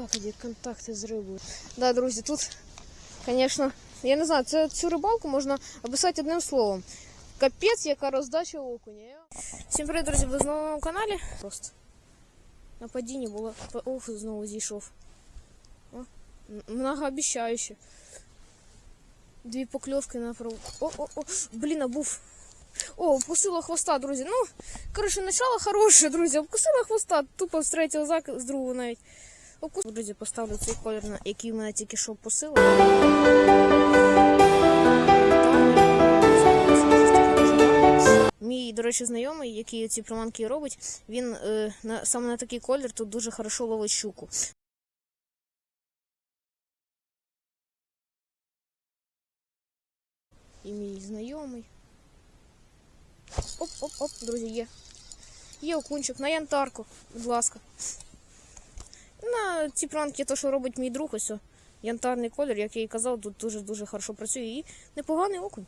закиді, контакти з рибою. Да, друзі, тут, звісно, я не знаю, це, цю рибалку можна описати одним словом. Капець, яка роздача окуня. Всім привіт, друзі, ви знову на моєму каналі. Просто на падінні було. Ох, знову зійшов. О, м- многообіцяюще. Дві покльовки на прову. О, о, о, блін, а був. О, вкусила хвоста, друзі. Ну, коротше, начало хороше, друзі. Вкусила хвоста, тупо з третього зак з другого навіть. Вкус... Друзі, поставлю цей колір, на який в мене тільки що посила. Мій, до речі, знайомий, який ці приманки робить, він е, на, саме на такий колір тут дуже хорошо ловить щуку. І мій знайомий. Оп-оп-оп, друзі, є. Є окунчик на янтарку, будь ласка. На ці пранки, то, що робить мій друг, ось янтарний колір, як я і казав, тут дуже-дуже хорошо працює і непоганий окунь.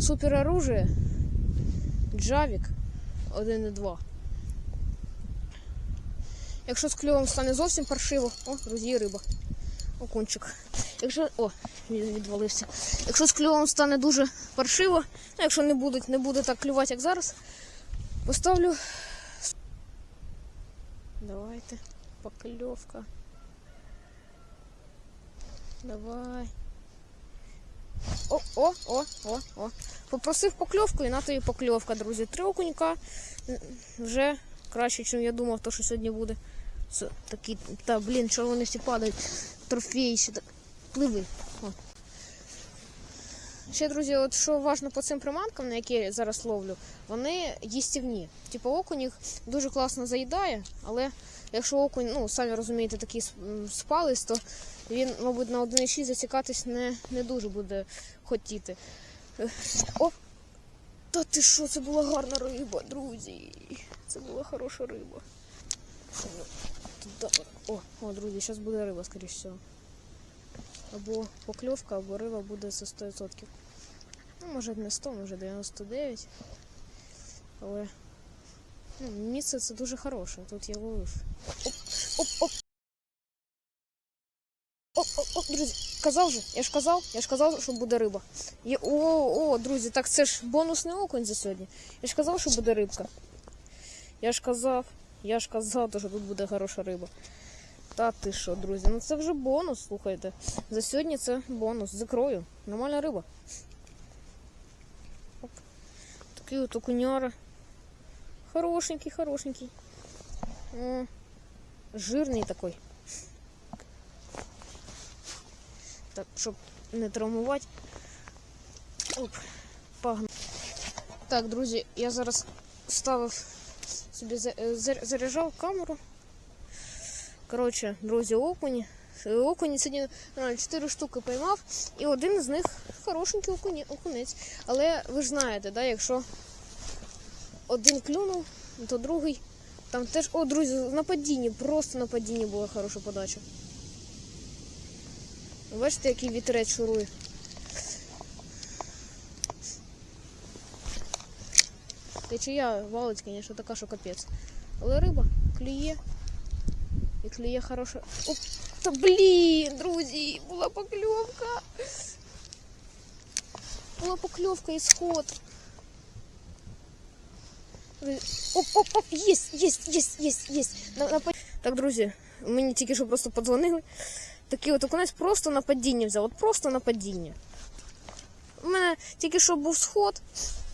Супер оружие. Джавік 1.2. Якщо з кльовом стане зовсім паршиво, о, друзі, риба. Окунчик. Якщо. О, він відвалився. Якщо з клювом стане дуже паршиво, ну якщо не будуть, не буде так клювати, як зараз, поставлю. Давайте. Покльовка. Давай. О, о, о, о, о. Попросив покльовку і на тобі покльовка, друзі. Три окунька вже краще, ніж я думав, то що сьогодні буде. Такі, та блін, що вони всі падають. Трофеї ще так. Пливи. Ще, друзі, от що важливо по цим приманкам, на які я зараз ловлю, вони їстівні. Типу окунь їх дуже класно заїдає, але якщо окунь, ну, самі розумієте, такий спалець, то він, мабуть, на 1,6 зацікатись не, не дуже буде хотіти. Е, О! Та ти що, це була гарна риба, друзі. Це була хороша риба. О, о, друзі, зараз буде риба, скоріш всього. Або покльовка, або риба буде це 100%. Ну, може не 100, може 99. Але ну, місце це дуже хороше. Тут я ловив. Оп, оп, оп. Оп, оп, оп, друзі, казав же, я ж казав, я ж казав, що буде риба. Є... О, о, друзі, так це ж бонусний окунь за сьогодні. Я ж казав, що буде рибка. Я ж казав, я ж казав, що тут буде хороша риба. Та ти що, друзі? Ну це вже бонус, слухайте. За сьогодні це бонус. Закрою. Нормальна риба. Оп. Такий от окуняра. Хорошенький, хорошенький. О, жирний такий. Так, щоб не травмувати. Оп, погнали. Так, друзі, я зараз ставив собі е, заряджав камеру. Коротше, друзі, окуні. Окуні сьогодні реально 4 штуки поймав, і один з них хорошенький окуні, окунець. Але ви ж знаєте, да, якщо один клюнув, то другий. Там теж. О, друзі, на падінні, просто на падінні була хороша подача. Бачите, який вітерець шурує. Течія валить, звісно, така, що капець. Але риба клює. І клює хороша. Оп, та блін, друзі, була покльовка. Була покльовка і сход. Оп, оп, оп, єсть, єсть, єсть, Так, друзі, мені тільки що просто подзвонили. Такий от окунець просто на падіння взяв, от просто на. У мене тільки що був сход,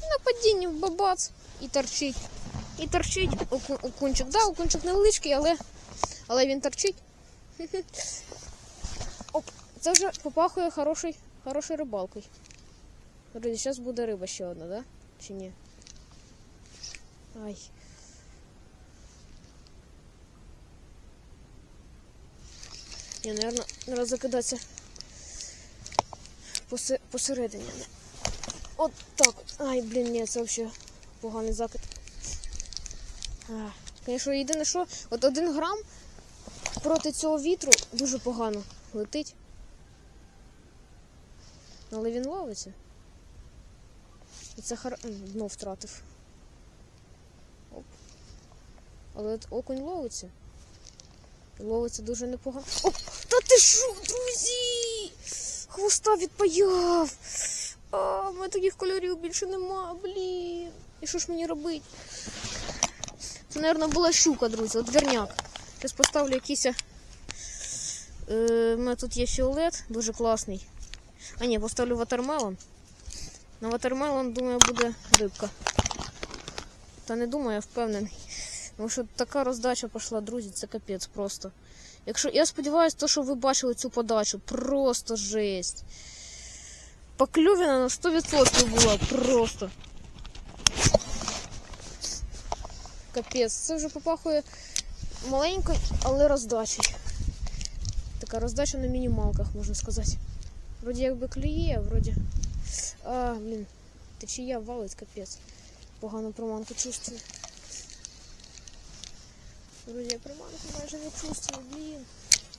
на падінні бабац і торчить. І торчить оку- окунчик. Да, окунчик невеличкий, але, але він торчить. Оп, це вже попахує хороший, хорошою рибалкою. Друзі, зараз буде риба ще одна, да? Чи ні? Ай. Я, наверное, треба закидатися посередині. От так. Ай, блін, ні, це взагалі поганий закид. А, Звісно, єдине, що от один грам проти цього вітру дуже погано летить. Але він ловиться. І це хар... Знов втратив. Оп. Але окунь ловиться. І ловиться дуже непогано. О, та ти що, друзі? Хвоста відпаяв. А, в мене таких кольорів більше нема, блін. І що ж мені робити? Це, мабуть, була щука, друзі, от верняк. Зараз поставлю якийсь. Е, у мене тут є фіолет, дуже класний. А ні, поставлю ватермелон. На ватермелон, думаю, буде рибка. Та не думаю, я впевнений. Тому що така роздача пішла, друзі, це капець просто. Якщо я сподіваюся, то, що ви бачили цю подачу, просто жесть. Поклювіна на 100% була просто. Капець, це вже попахує маленькою, але роздачею. Така роздача на мінімалках, можна сказати. Вроді якби клює, вроді. А, блін, течія валить, капець. Погано приманку чувствую. Вроді я приманку майже не чувствую, блін.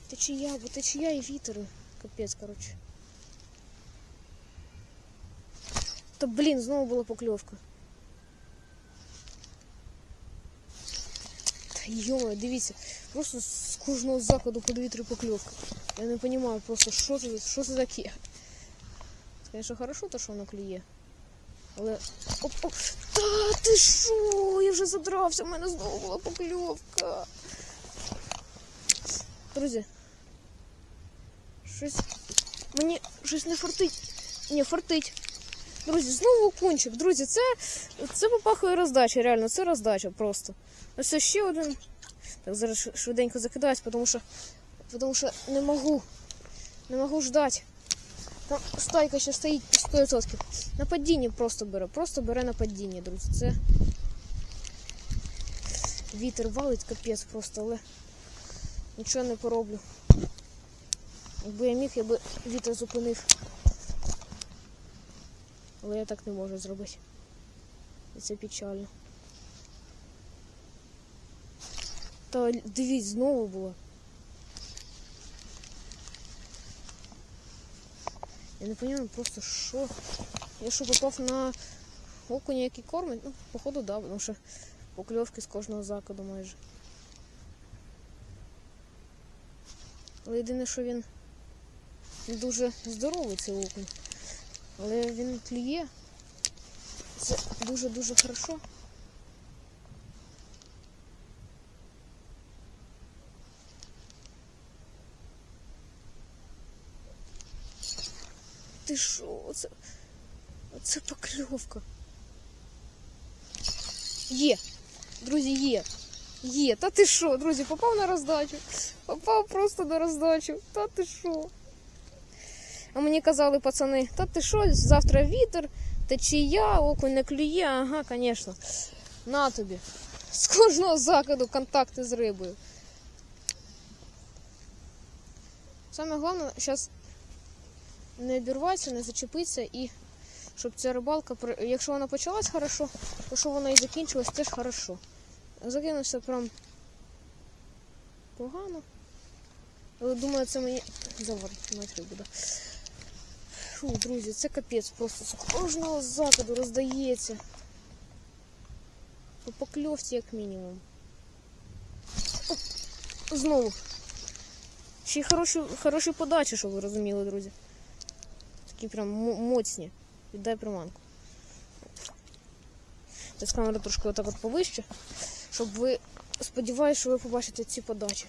Течія, бо течія і вітер. Капець, коротше. Та блін, знову була покльовка. Йо, дивіться, просто з кожного закладу по дві-три покльовки. Я не розумію просто, що це, що це таке. Звісно, хорошо, то, що воно клює. Але. Оп, оп. Та ти що? Я вже задрався, в мене знову була покльовка. Друзі. Щось. Мені щось не фартить. Ні, фартить. Друзі, знову кончик. Друзі, це, це попахує роздача, реально, це роздача просто. Ось ще один. Так, зараз швиденько закидаюсь, тому що, тому що не можу. Не можу ждати. Там стайка ще стоїть 100%. На падінні просто бере. Просто бере на падінні, друзі. Це вітер валить, капець просто, але нічого не пороблю. Якби я міг, я би вітер зупинив. Але я так не можу зробити. І це печально. Та дивіться, знову було. Я не розумію просто, що. Я що попав на окуня, який кормить? Ну, походу, да, тому що покльовки з кожного закладу майже. Але єдине, що він не дуже здоровий цей окунь. Але він клює. Це дуже-дуже хорошо. Ти що? Оце, оце покльовка. Є. Друзі, є. Є. Та ти що, друзі, попав на роздачу. Попав просто на роздачу. Та ти що? А мені казали пацани, та ти що, завтра вітер, течія, окунь не клює, ага, звісно. На тобі. З кожного закиду контакти з рибою. Саме головне, зараз не обірватися, не зачепитися і щоб ця рибалка, якщо вона почалась хорошо, то що вона і закінчилась теж хорошо. Закинувся прям погано. Але думаю, це мені заварить буде. Фу, друзі, це капець просто з кожного закиду роздається. По покльовці, як мінімум. Оп, знову. Ще й хороші, хороші подачі, щоб ви розуміли, друзі. Такі прям моцні. Віддай приманку. Зараз камера трошки отак от повище, щоб ви. Сподіваюсь, що ви побачите ці подачі.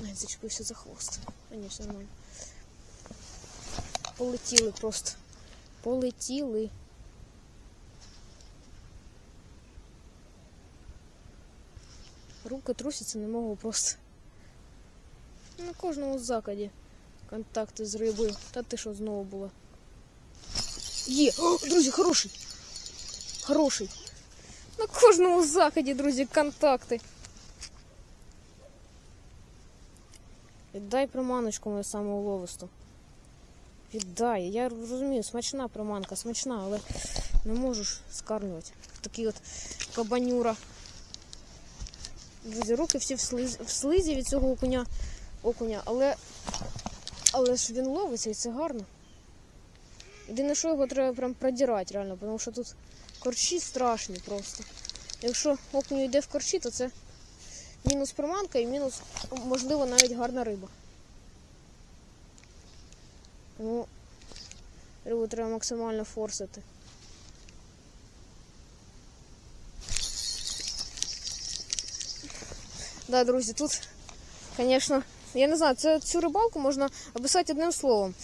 Навіть зачепився за хвост. А ні, все нормально. Полетіли просто. Полетіли. Руки трусяться, не можу просто. На кожному закладі контакти з рибою. Та ти що знову було? Є! О, друзі, хороший! Хороший! На кожному закладі, друзі, контакти. Віддай приманочку мою саму уловисту. Віддай. Я розумію, смачна приманка, смачна, але не можу ж скармлювати. Такий от кабанюра. Друзі, руки всі в слизі, в слизі від цього окуня, окуня, але, але ж він ловиться і це гарно. Єдине, що його треба прям продирати, реально, тому що тут корчі страшні просто. Якщо окунь йде в корчі, то це мінус приманка і мінус, можливо, навіть гарна риба. Тому рибу треба максимально форсити. Да, друзі, тут, звісно, я не знаю, це, цю рибалку можна описати одним словом.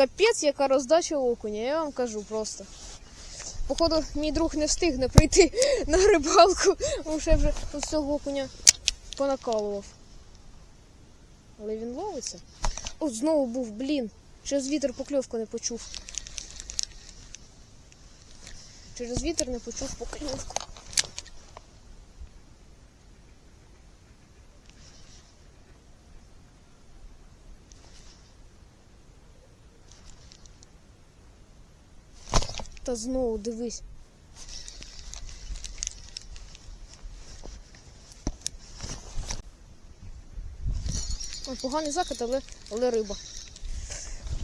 Капець, яка роздача окуня, я вам кажу просто. Походу, мій друг не встигне прийти на рибалку, що я вже тут цього окуня понакалував. Але він ловиться. От знову був, блін. Через вітер покльовку не почув. Через вітер не почув покльовку. Та знову дивись. Поганий закид, але, але риба.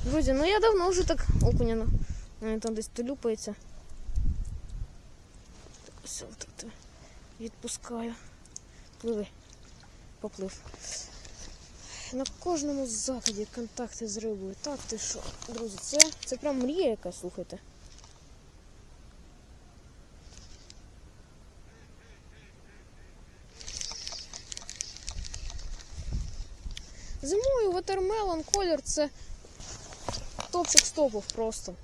Друзі, ну я давно вже так окуня на- там десь толюпається. Так ось тут відпускаю. Пливи. Поплив. На кожному закиді контакти з рибою. Так ти що? Друзі, це, це прям мрія яка, слухайте. Watermelon колір це топчик стопов просто.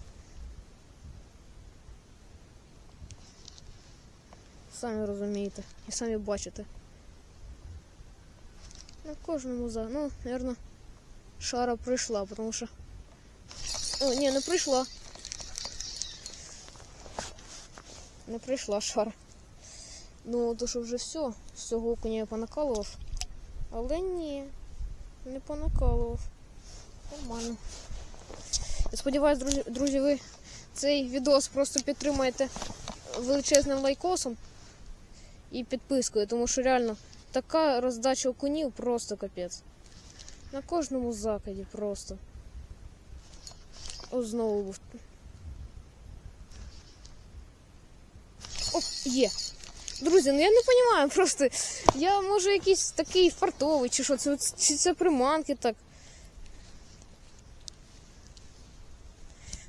Самі розумієте і самі бачите. На кожному за. Ну, наверное, шара прийшла, тому що. О, ні, не прийшла. Не прийшла шара. Ну, то що вже все, всього окуня я понакалував. Але ні. Не понакалував. Нормально. Я сподіваюсь, друзі, друзі, ви цей відос просто підтримаєте величезним лайкосом і підпискою, тому що реально така роздача окунів просто капець. На кожному закиді просто. О, знову був. О, є. Друзі, ну я не розумію, просто я може якийсь такий фартовий, чи що, це, чи це приманки так.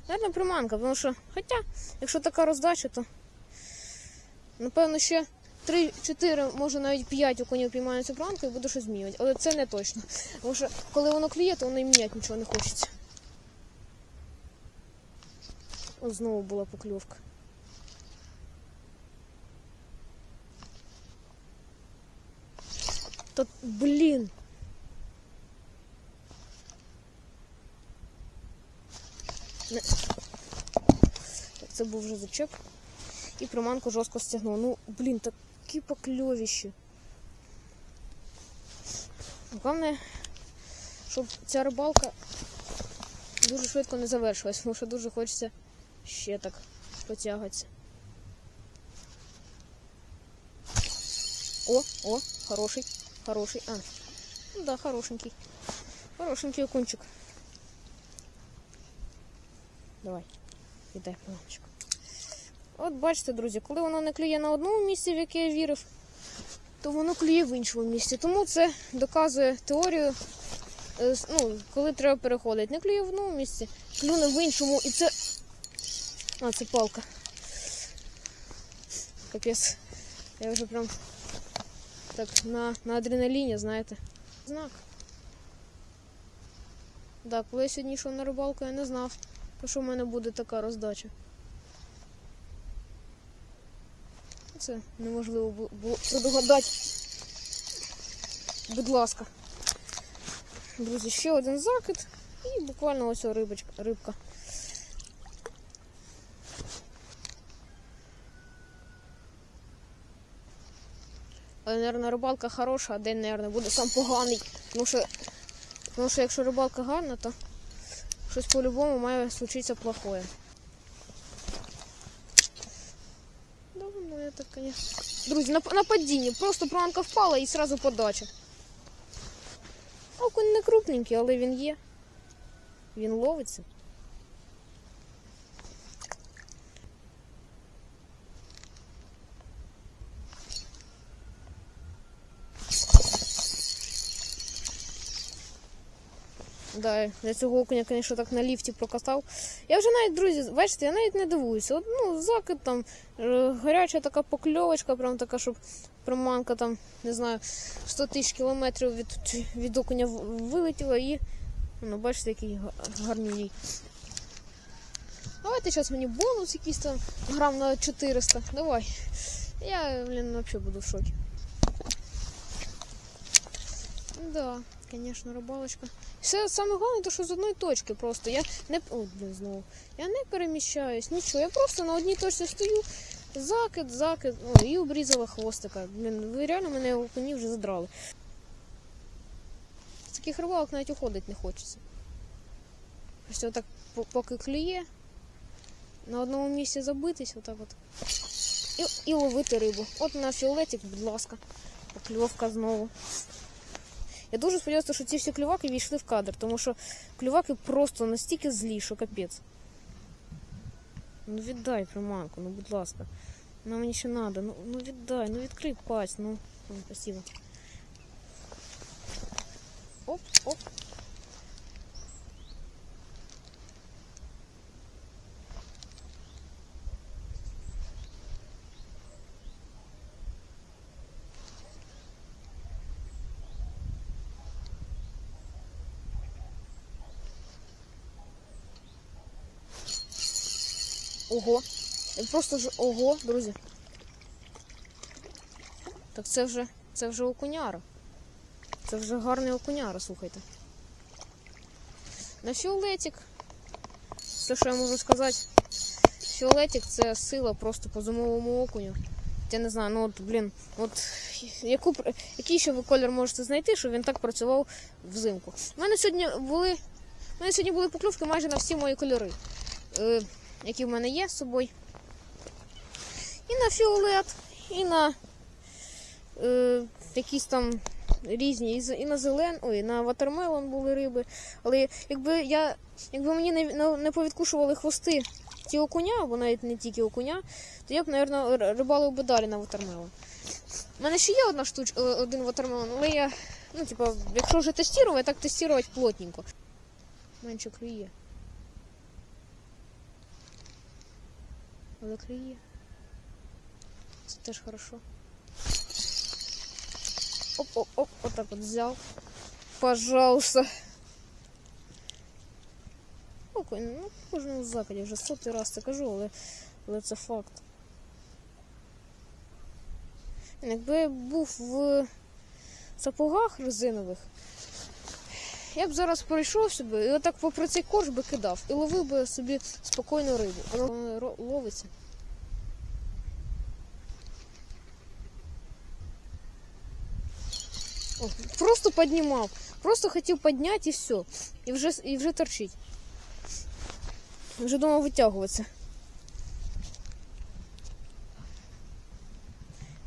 Наверно, приманка, тому що, хоча, якщо така роздача, то напевно ще 3-4, може навіть 5 окунів піймаю цю приманку і буду щось змінювати. Але це не точно. Тому що коли воно клює, то воно і міняти нічого не хочеться. О, знову була покльовка. Та блін. Це був вже зачеп. І приманку жорстко стягнув. Ну, блін, такі покльовіші. Головне, щоб ця рибалка дуже швидко не завершилась, тому що дуже хочеться ще так потягатися. О, о, хороший, хороший. А, ну да, хорошенький. Хорошенький окунчик. Давай, іде планочку. От бачите, друзі, коли воно не клює на одному місці, в яке я вірив, то воно клює в іншому місці. Тому це доказує теорію, е, ну, коли треба переходити. Не клює в одному місці, клюне в іншому. І це. А, це палка. Капець. Я вже прям так на, на адреналіні, знаєте. Знак. Так, коли я сьогодні йшов на рибалку, я не знав, що в мене буде така роздача. Це неможливо було предугадати. Будь ласка. Друзі, ще один закид і буквально ось рибочка, рибка. Мабуть, рибалка хороша, а день, мабуть, буде сам поганий. Тому що, тому що якщо рибалка гарна, то щось по-любому має случитися плохое. Да, ну это, конечно. Друзі, на, на падінні. Просто пранка впала і сразу подача. Окунь не крупненький, але він є. Він ловиться. Да, я цього окуня, звісно, так на ліфті прокатав. Я вже навіть, друзі, бачите, я навіть не дивуюся. От, ну, закид там, е, гаряча така покльовочка, прям така, щоб приманка там, не знаю, 100 тисяч кілометрів від, від окуня вилетіла і. Ну, бачите, який га- гарний. Давайте зараз мені бонус якийсь там грам на 400. Давай. Я, блін, взагалі буду в шокі. Да, конечно, рибалочка. Все саме головне, то що з одної точки просто. Я не О, блін, знову. Я не переміщаюсь, нічого. Я просто на одній точці стою, закид, закид, о, і обрізала хвостика. Блін, ви реально мене у коні вже задрали. З таких рибалок навіть уходити не хочеться. Ось отак по- поки клює, на одному місці забитись, отак от. І, і ловити рибу. От на фіолетик, будь ласка. Покльовка знову. Я дуже сподіваюся, що ці всі клюваки війшли в кадр, тому що клюваки просто настільки злі, що капець. Ну віддай приманку, ну будь ласка. Ну мені ще треба. Ну, ну віддай, ну відкрий пасть, ну. Спасибо. Оп, оп. Ого. Просто ж ого, друзі. Так це вже це вже окуняра. Це вже гарний окуняра, слухайте. На фіолетик. Все, що я можу сказати. Фіолетик це сила просто по зимовому окуню. Я не знаю, ну от, блін, от яку, який ще ви колір можете знайти, щоб він так працював взимку. У мене сьогодні були. У мене сьогодні були покльовки майже на всі мої кольори. Які в мене є з собою. І на фіолет, і на е, якісь там різні, і, на зелен, ой, на ватермелон були риби. Але якби я, якби мені не, не, не повідкушували хвости ті окуня, або навіть не тільки окуня, то я б, мабуть, рибалив би далі на ватермелон. У мене ще є одна штуч, е, один ватермелон, але я, ну, типа, якщо вже тестувати, так тестувати плотненько. Менше клює. Але клює. Це теж хорошо. Оп-оп-оп, отак от взяв. Пожалуйста. Окунь, ну, в кожному закладі вже сотий раз це кажу, але це факт. Якби я був в сапогах резинових, я б зараз пройшов собі і отак попри цей корж би кидав і ловив би собі спокійну рибу. Воно ловиться. О, просто піднімав. Просто хотів підняти і все. І вже, і вже торчить. Вже думав витягуватися.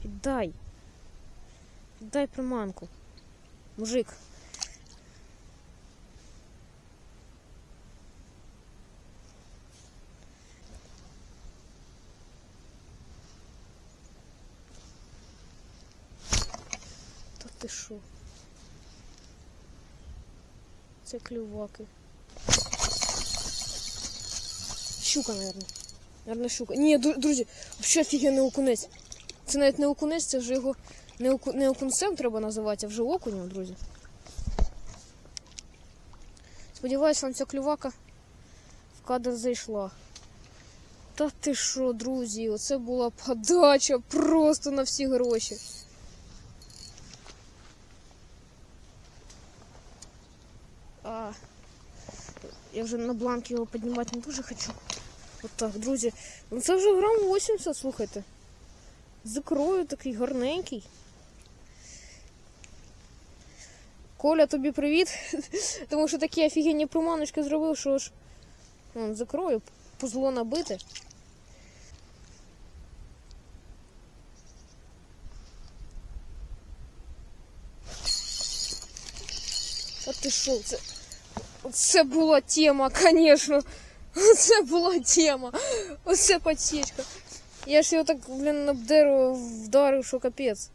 Віддай. Віддай приманку. Мужик. Ти що? Це клюваки. Щука, наверное. Наверное, щука. Ні, друзі, взагалі офігенний окунець. Це навіть не окунець, це вже його не, оку... не окунцем треба називати, а вже окунем, друзі. Сподіваюсь, вам ця клювака в кадр зайшла. Та ти що, друзі, оце була подача просто на всі гроші. А, я вже на бланк його піднімати не дуже хочу. От так, друзі. Ну це вже грам 80, слухайте. З ікрою такий гарненький. Коля, тобі привіт. Тому що такі офігенні приманочки зробив, що ж. Вон, з ікрою, позло набите. А ти що? Це, це була тема, звісно. Це була тема. Оце подсічка. Я ж його так, блін, об дерево вдарив, що капець.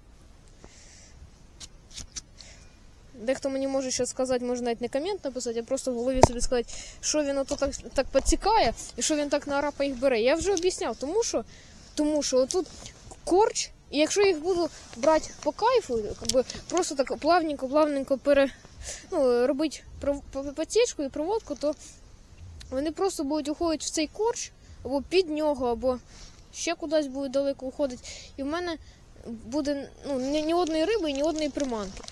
Дехто мені може ще сказати, може навіть не комент написати, а просто в голові собі сказати, що він ото так, так підсікає і що він так на арапа їх бере. Я вже об'ясняв, тому що, тому що отут корч, і якщо їх буду брати по кайфу, просто так плавненько, плавненько пере, ну, робити потічку і проводку, то вони просто будуть уходити в цей корч або під нього, або ще кудись будуть далеко уходити. І в мене буде ну, ні, ні одної риби ні одної приманки.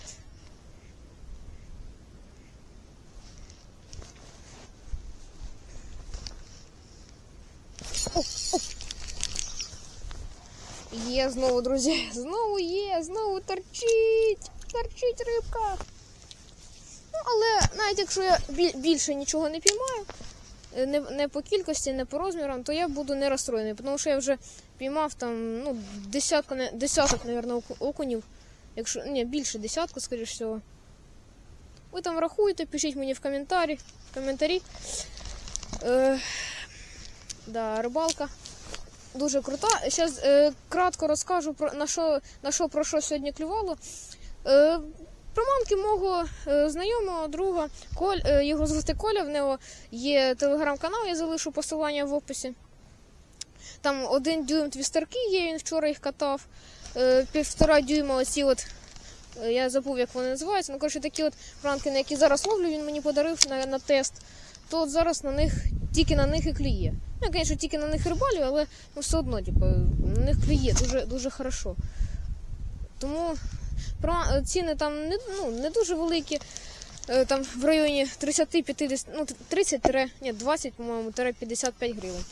Є знову, друзі. Знову є, знову торчить. Торчить рибка. Але навіть якщо я більше нічого не піймаю, е, не, не по кількості, не по розмірам, то я буду не розстроєний, тому що я вже піймав там ну, десятку, десяток, мабуть, окунів. Якщо ні, більше десятку, скоріш всього. Ви там рахуєте, пишіть мені в коментарі. коментарі. Е, да, рибалка. Дуже крута. Зараз е, кратко розкажу про на що, на що про що сьогодні клювало. Е, Приманки мого е, знайомого друга Коль, е, його звати Коля, в нього є телеграм-канал, я залишу посилання в описі. Там один дюйм твістерки є, він вчора їх катав. Е, півтора дюйма оці от. Я забув, як вони називаються. Ну, коротше, такі от пранки, на які зараз ловлю, він мені подарив на, на тест. То от зараз на них тільки на них і клює. Ну, я, звісно, тільки на них рибалю, але ну, все одно, типу, на них клює дуже, дуже хорошо. Тому ціни там не, ну, не дуже великі. Е, Там в районі 30-50, ну 30 ні, 20, по-моєму, 55 гривень.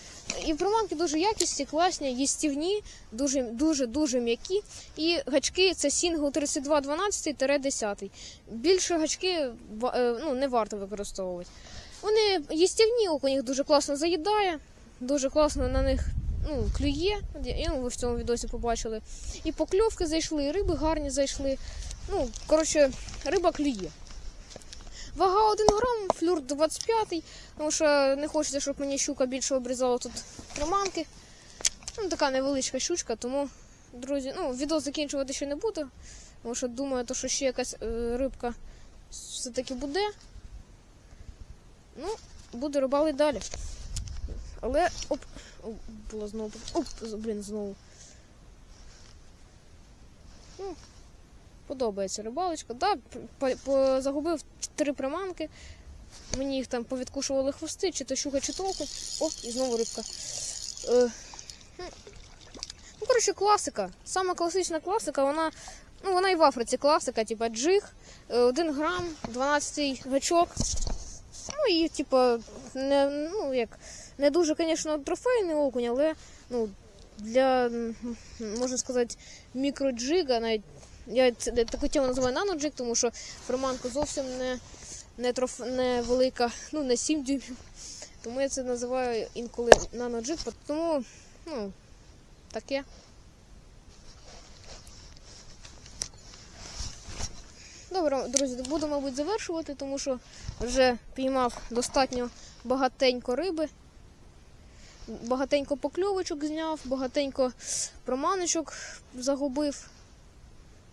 І приманки дуже якісні, класні, їстівні, дуже дуже дуже м'які. І гачки це сінгл 3212-10. Більше гачки е, ну, не варто використовувати. Вони їстівні, окунь їх дуже класно заїдає, дуже класно на них ну, клює. Ну, ви в цьому відосі побачили. І покльовки зайшли, і риби гарні зайшли. Ну, коротше, риба клює. Вага 1 грам, флюр 25, тому що не хочеться, щоб мені щука більше обрізала тут приманки. Ну, така невеличка щучка, тому, друзі, ну, відео закінчувати ще не буду. Тому що думаю, то, що ще якась е, рибка все-таки буде. Ну, буду рибалити далі. Але. Оп! О, було знову. Оп, блін, знову. Ну, подобається рибалочка. Да, по, загубив три приманки. Мені їх там повідкушували хвости, чи то щука, чи то окунь. О, і знову рибка. Е, ну, коротше, класика. Сама класична класика, вона. Ну, вона і в Африці класика, типа джиг, 1 грам, 12 гачок. Ну і, типа, не, ну, як, не дуже, звісно, трофейний окунь, але ну, для, можна сказати, мікроджига, навіть я таку тему називаю наноджиг, тому що приманка зовсім не, не, троф, не велика, ну, не 7 дюймів. Тому я це називаю інколи наноджиг, тому, ну, таке. Добре, друзі, буду, мабуть, завершувати, тому що вже піймав достатньо багатенько риби. Багатенько покльовочок зняв, багатенько проманочок загубив.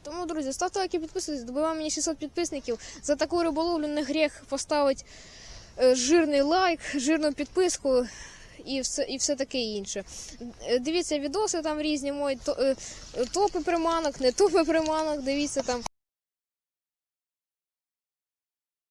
Тому, друзі, ставте лайки, підписуйтесь, добиваємо мені 600 підписників. За таку риболовлю не гріх поставити е, жирний лайк, жирну підписку і все, і все таке інше. Е, Дивіться відоси там різні мої е, топи приманок, не топи приманок, дивіться там.